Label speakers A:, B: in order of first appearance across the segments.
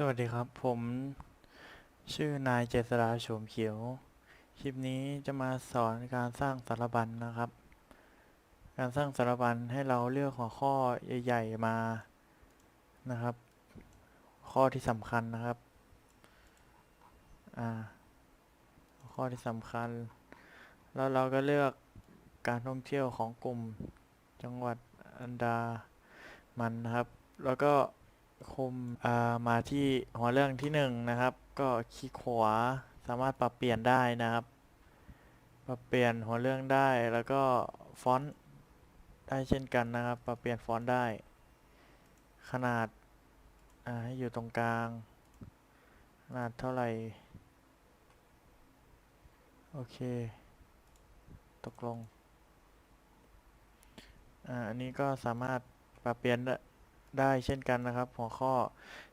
A: สวัสดีครับ ผมชื่อนายเจษฎาโฉมเขียว คลิปนี้จะมาสอนการสร้างสารบัญนะครับ การสร้างสารบัญให้เราเลือกหัวข้อใหญ่ๆมานะครับ ข้อที่สำคัญนะครับ อ่า ข้อที่สำคัญ แล้วเราก็เลือกการท่องเที่ยวของกลุ่มจังหวัดอันดามันนะครับ แล้วก็ คุมมาที่หัวเรื่องที่หนึ่งนะครับ ก็คลิกขวาสามารถปรับเปลี่ยนได้นะครับ ปรับเปลี่ยนหัวเรื่องได้แล้วก็ฟอนต์ได้เช่นกันนะครับ ปรับเปลี่ยนฟอนต์ได้ ขนาดอ่าให้อยู่ตรงกลาง ขนาดเท่าไหร่ โอเค ตกลง อ่า อันนี้ก็สามารถปรับเปลี่ยนได้ ได้เช่นกันนะครับ หัวข้อ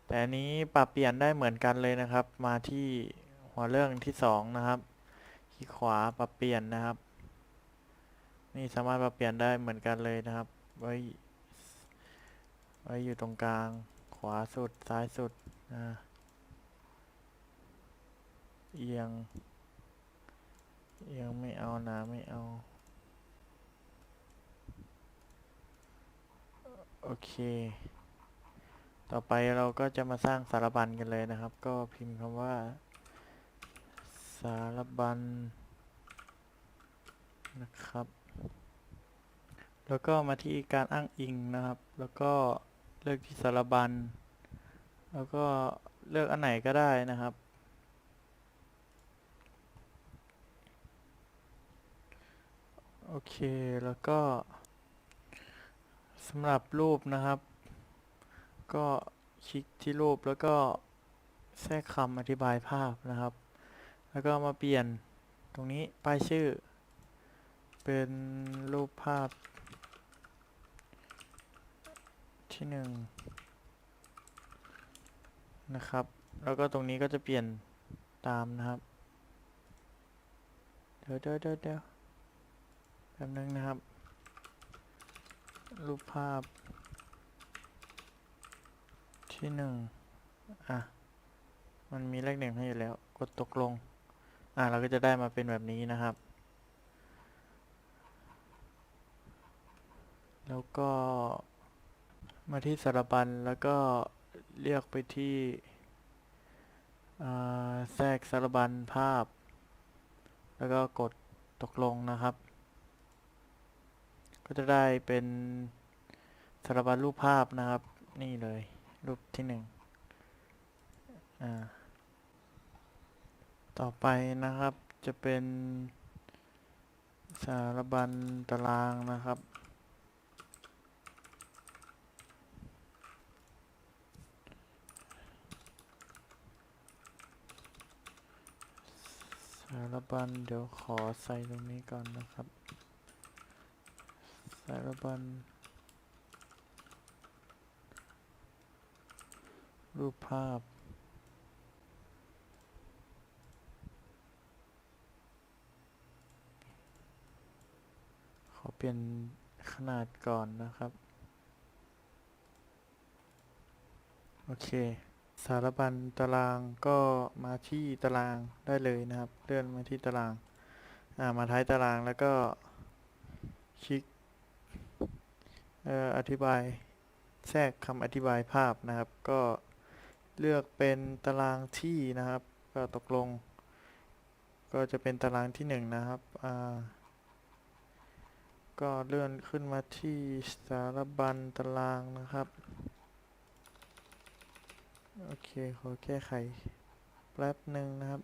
A: แต่อันนี้ปรับเปลี่ยนได้เหมือนกันเลยนะครับ มาที่หัวเรื่องที่สองนะครับคลิกขวาปรับเปลี่ยนนะครับ นี่สามารถปรับเปลี่ยนได้เหมือนกันเลยนะครับ ไว้ไว้อยู่ตรงกลาง ขวาสุดซ้ายสุดอ่าเอียงเอียงไม่เอานะไม่เอา โอเค ต่อไปเราก็จะมาสร้างสารบัญกันเลยนะครับ ก็พิมพ์คำว่า สารบัญนะครับ แล้วก็มาที่การอ้างอิงนะครับ แล้วก็เลือกที่สารบัญ แล้วก็เลือกอันไหนก็ได้นะครับโอเค แล้วก็ สำหรับรูปนะครับ ก็คลิกที่รูปแล้วก็แทรกคำอธิบายภาพนะครับ แล้วก็มาเปลี่ยนตรงนี้ป้ายชื่อ เป็นรูปภาพ ที่หนึ่งนะครับ แล้วก็ตรงนี้ก็จะเปลี่ยนตามนะครับ เดี๋ยวเดี๋ยวเดี๋ยวเดี๋ยวแป๊บนึงนะครับ รูปภาพ ที่หนึ่งอะ มันมีเลขหนึ่งให้อยู่แล้ว กดตกลง อะ เราก็จะได้มาเป็นแบบนี้นะครับ แล้วก็มาที่สารบัญแล้วก็เรียกไปที่แทรกสารบัญภาพ แล้วก็กดตกลงนะครับ ก็จะได้เป็นสารบัญรูปภาพนะครับ นี่เลย รูปที่หนึ่งต่อไปนะครับจะเป็นสารบัญตารางนะครับสารบัญเดี๋ยวขอใส่ตรงนี้ก่อนนะครับ สารบัญรูปภาพ ขอเปลี่ยนขนาดก่อนนะครับ โอเค สารบัญตารางก็มาที่ตารางได้เลยนะครับ เลื่อนมาที่ตาราง อ่า มาท้ายตารางแล้วก็คลิก อธิบายแทรกคำอธิบายภาพนะครับ ก็เลือกเป็นตารางที่นะครับ ก็ตกลง ก็จะเป็นตารางที่หนึ่งนะครับก็เลื่อนขึ้นมาที่สารบัญตารางนะครับ โอเค ขอแก้ไขแป๊บหนึ่งนะครับ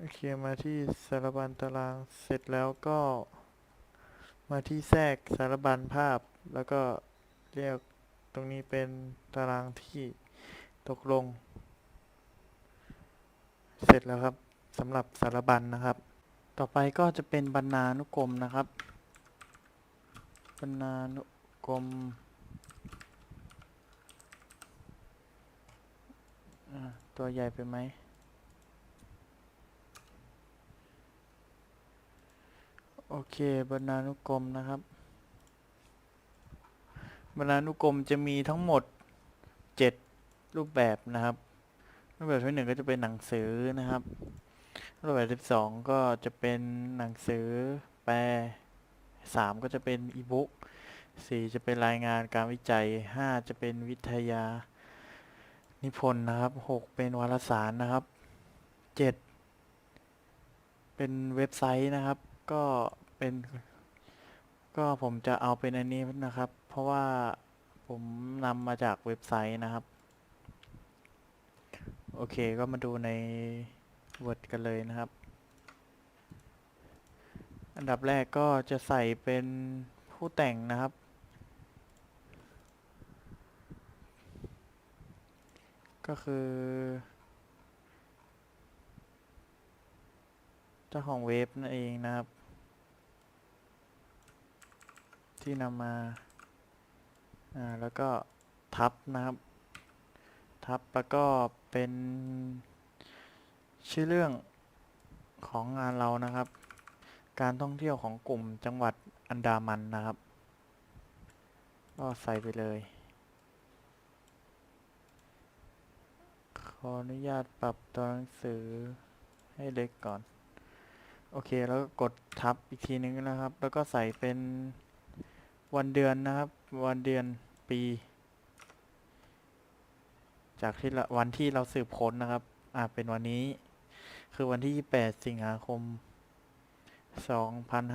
A: โอเคมาที่สารบัญตารางเสร็จแล้วก็ มาที่แทรกสารบัญภาพ แล้วก็เรียกตรงนี้เป็นตารางที่ตกลง เสร็จแล้วครับสำหรับสารบัญนะครับ ต่อไปก็จะเป็นบรรณานุกรมนะครับ บรรณานุกรมตัวใหญ่ไปไหม อเคบรรณานุกรมนะครับ บรรณานุกรมจะมีทั้งหมดเจ็ดรูปแบบนะครับ รูปแบบที่หนึ่งก็จะเป็นหนังสือนะครับ รูปแบบที่สองก็จะเป็นหนังสือแปลสามก็จะเป็นอีบุ๊กสี่จะเป็นรายงานการวิจัยห้าจะเป็นวิทยานิพนธ์นะครับหกเป็นวารสารนะครับเจ็ดเป็นเว็บไซต์นะครับก็ เป็น ก็ผมจะเอาเป็นอันนี้นะครับ เพราะว่าผมนำมาจากเว็บไซต์นะครับ โอเคก็มาดูใน Word กันเลยนะครับ อันดับแรกก็จะใส่เป็นผู้แต่งนะครับ ก็คือ เจ้าของเว็บนั่นเองนะครับ ที่นำมา อ่า แล้วก็ทับนะครับ ทับแล้วก็เป็นชื่อเรื่องของงานเรานะครับ การท่องเที่ยวของกลุ่มจังหวัดอันดามันนะครับ ก็ใส่ไปเลย ขออนุญาตปรับตัวหนังสือให้เล็กก่อน โอเค แล้วก็กดทับอีกทีนึงนะครับ แล้วก็ใส่เป็น วันเดือนนะครับ วันเดือนปี จากที่ละวันที่เราสืบค้นนะครับ อ่าเป็นวันนี้ คือวันที่ 28 สิงหาคม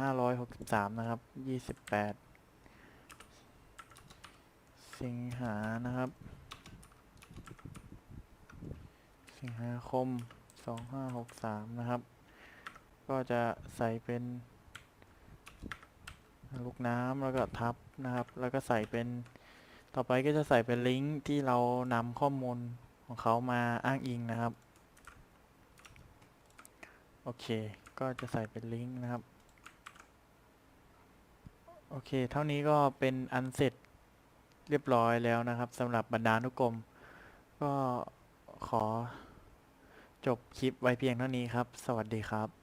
A: 2563 นะครับ 28 สิงหานะครับ สิงหาคม 2563 นะครับ ก็จะใส่เป็น ลูกน้ำแล้วก็ทับนะครับ แล้วก็ใส่เป็นต่อไปก็จะใส่เป็นลิงก์ที่เรานำข้อมูลของเขามาอ้างอิงนะครับ โอเค ก็จะใส่เป็นลิงก์นะครับ โอเค เท่านี้ก็เป็นอันเสร็จเรียบร้อยแล้วนะครับสำหรับบรรดานุกรม ก็ขอจบคลิปไว้เพียงเท่านี้ครับ สวัสดีครับ